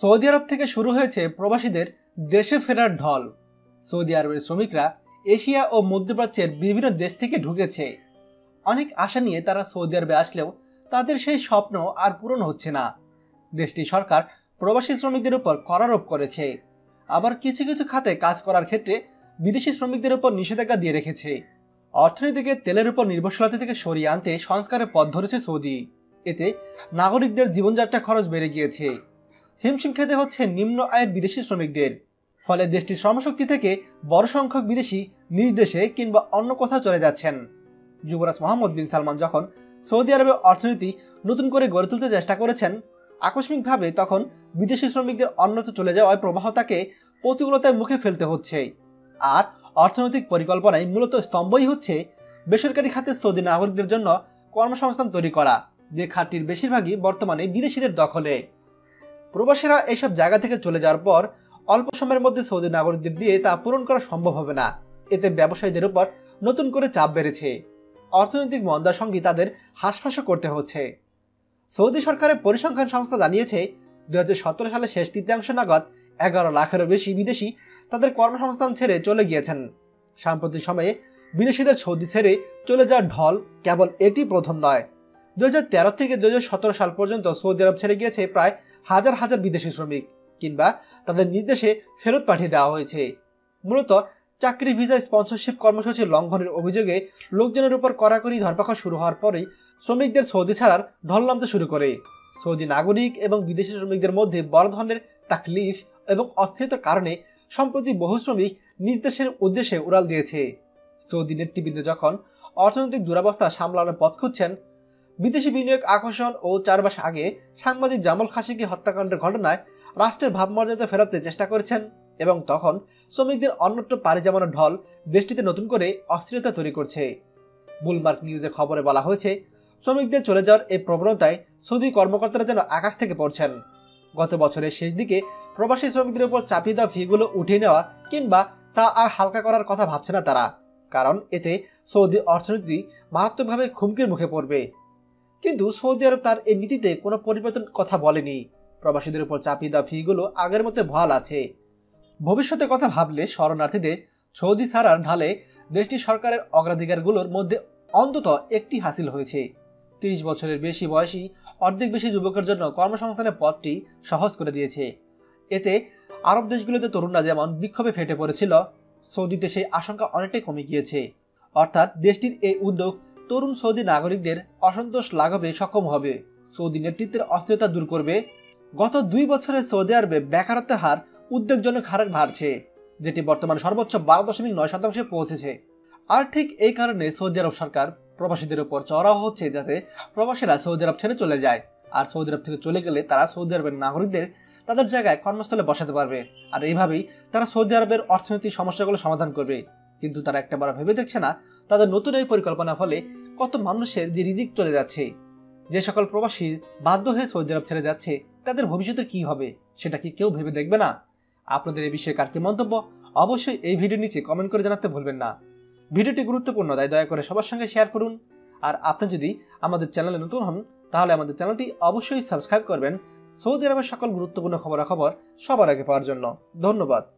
Saudi আরব থেকে শুরু হয়েছে প্রবাসীদের দেশে ফেরার ঢল। সৌদি আরবের শ্রমিকরা এশিয়া ও মধ্যপ্রাচ্যের বিভিন্ন দেশ থেকে ঢুকেছে। অনেক আশা নিয়ে তারা সৌদি আরবে আসলেও তাদের সেই স্বপ্ন আর পূরণ হচ্ছে না। দেশটি সরকার প্রবাসী শ্রমিকদের উপর করারোপ করেছে। আবার কিছু কিছু খাতে কাজ করার ক্ষেত্রে বিদেশি শ্রমিকদের উপর নিষেধাজ্ঞা দিয়ে রেখেছে। অর্থনীতিকে তেলের উপর নির্ভরশীলতা থেকে সরিয়ে আনতে সংস্কারের পথ ধরেছে সৌদি। এতে নাগরিকদের জীবনযাত্রা খরচ বেড়ে গিয়েছে। হিমশিম খেতে হচ্ছে নিম্ন আয়ের বিদেশি শ্রমিকদের। ফলে দেশটির শ্রমশক্তি থেকে বড় সংখ্যক বিদেশি নিজ দেশে কিংবা অন্য কোথাও চলে যাচ্ছেন। যুবরাজ মোহাম্মদ বিন সালমান যখন সৌদি আরবের অর্থনীতি নতুন করে গড়ে তুলতে চেষ্টা করেছেন, আকস্মিকভাবে তখন বিদেশি শ্রমিকদের অন্যত্র চলে যাওয়ায় প্রবাহ তাকে প্রতিকূলতার মুখে ফেলতে হচ্ছে। আর অর্থনৈতিক পরিকল্পনায় মূলত স্তম্ভই হচ্ছে বেসরকারি খাতে সৌদি নাগরিকদের জন্য কর্মসংস্থান তৈরি করা, যে খাতটির বেশিরভাগই বর্তমানে বিদেশিদের দখলে। প্রবাসীরা এইসব জায়গা থেকে চলে যাওয়ার পর অল্প সময়ের মধ্যে সৌদি নাগরিকদের দিয়ে তা পূরণ করা সম্ভব হবে না। এতে ব্যবসায়ীদের উপর নতুন করে চাপ বেড়েছে। অর্থনৈতিক মন্দার সঙ্গে তাদের হাসফাসও করতে হচ্ছে। সৌদি সরকারের পরিসংখ্যান সংস্থা জানিয়েছে, দুই হাজার সতেরো সালের শেষ তৃতীয়াংশ নাগাদ এগারো লাখেরও বেশি বিদেশি তাদের কর্মসংস্থান ছেড়ে চলে গিয়েছেন। সাম্প্রতিক সময়ে বিদেশিদের সৌদি ছেড়ে চলে যাওয়ার ঢল কেবল এটি প্রথম নয়। দু থেকে দুহাজার সতেরো সাল পর্যন্ত সৌদি আরব ছেড়ে গিয়েছে প্রায় হাজার হাজার বিদেশি শ্রমিক কিংবা তাদের নিজ দেশে ফেরত পাঠিয়ে দেওয়া হয়েছে। মূলত চাকরি ভিসা স্পন্সরশিপ কর্মসূচি লঙ্ঘনের অভিযোগে লোকজনের উপর কড়াকড়ি ধরপাকড় শুরু হওয়ার পরেই শ্রমিকদের সৌদি ছাড়ার ঢল নামতে শুরু করে। সৌদি নাগরিক এবং বিদেশি শ্রমিকদের মধ্যে বড় ধরনের তাকলিফ এবং অস্থিরতার কারণে সম্প্রতি বহু শ্রমিক নিজ দেশের উদ্দেশ্যে উড়াল দিয়েছে। সৌদি নেতৃবৃন্দ যখন অর্থনৈতিক দুরাবস্থা সামলানোর পথ খুঁজছেন বিদেশি বিনিয়োগ, আকর্ষণ ও চার মাস আগে সাংবাদিক জামাল খাসিকে হত্যাকাণ্ডের ঘটনায় রাষ্ট্রের ভাবমর্যাদা ফেরাতে চেষ্টা করেছেন এবং তখন শ্রমিকদের অন্যত্র পাড়ি জমানোর ঢল দেশটিতে নতুন করে অস্থিরতা তৈরি করছে। বুলমার্ক নিউজের খবরে বলা হয়েছে, শ্রমিকদের চলে যাওয়ার এই প্রবণতায় সৌদি কর্মকর্তারা যেন আকাশ থেকে পড়ছেন। গত বছরের শেষ দিকে প্রবাসী শ্রমিকদের উপর চাপিয়ে দেওয়া ফিগুলো উঠিয়ে নেওয়া কিংবা তা আর হালকা করার কথা ভাবছে না তারা, কারণ এতে সৌদি অর্থনীতি মারাত্মকভাবে হুমকির মুখে পড়বে। কিন্তু সৌদি আরব তার এই নীতিতে কোনো পরিবর্তন কথা বলেনি। প্রবাসীদের উপর চাপিয়ে দেওয়া ফিগুলো আগের মতো ভালো আছে। ভবিষ্যতে কথা ভাবলে শরণার্থীদের সৌদি ছাড়ার ঢালে দেশটির সরকারের অগ্রাধিকারগুলোর মধ্যে অন্তত একটি হাসিল হয়েছে। তিরিশ বছরের বেশি বয়সী, অর্ধেক বেশি যুবকের জন্য কর্মসংস্থানের পথটি সহজ করে দিয়েছে। এতে আরব দেশগুলোতে তরুণরা যেমন বিক্ষোভে ফেটে পড়েছিল, সৌদিতে সেই আশঙ্কা অনেকটাই কমে গিয়েছে। অর্থাৎ দেশটির এই উদ্যোগ তরুণ সৌদি নাগরিকদের অসন্তোষ লাঘবে সক্ষম হবে। সৌদি নেতৃত্বের অস্থিরতা দূর করবে। গত দুই বছরে সৌদি আরবে বেকারত্বের হার উদ্বেগজনক হারে বাড়ছে, যেটি বর্তমানে সর্বোচ্চ বারো দশমিক নয় শতাংশে পৌঁছেছে। আর ঠিক এই কারণে সৌদি আরব সরকার প্রবাসীদের উপর চড়াও হচ্ছে যাতে প্রবাসীরা সৌদি আরব ছেড়ে চলে যায়। আর সৌদি আরব থেকে চলে গেলে তারা সৌদি আরবের নাগরিকদের তাদের জায়গায় কর্মস্থলে বসাতে পারবে। আর এইভাবেই তারা সৌদি আরবের অর্থনৈতিক সমস্যাগুলো সমাধান করবে। কিন্তু তারা একটা বার ভেবে দেখছে না তাদের নতুন এই পরিকল্পনা ফলে কত মানুষের যে রিজিক চলে যাচ্ছে। যে সকল প্রবাসী বাধ্য হয়ে সৌদি আরব ছেড়ে যাচ্ছে, তাদের ভবিষ্যতে কি হবে, সেটা কি কেউ ভেবে দেখবে না? আপনাদের এই বিষয়ে কার কি মন্তব্য, অবশ্যই এই ভিডিও নিচে কমেন্ট করে জানাতে ভুলবেন না। ভিডিওটি গুরুত্বপূর্ণ, তাই দয়া করে সবার সঙ্গে শেয়ার করুন। আর আপনি যদি আমাদের চ্যানেলে নতুন হন, তাহলে আমাদের চ্যানেলটি অবশ্যই সাবস্ক্রাইব করবেন। সৌদি আরবের সকল গুরুত্বপূর্ণ খবরাখবর সবার আগে পাওয়ার জন্য। ধন্যবাদ।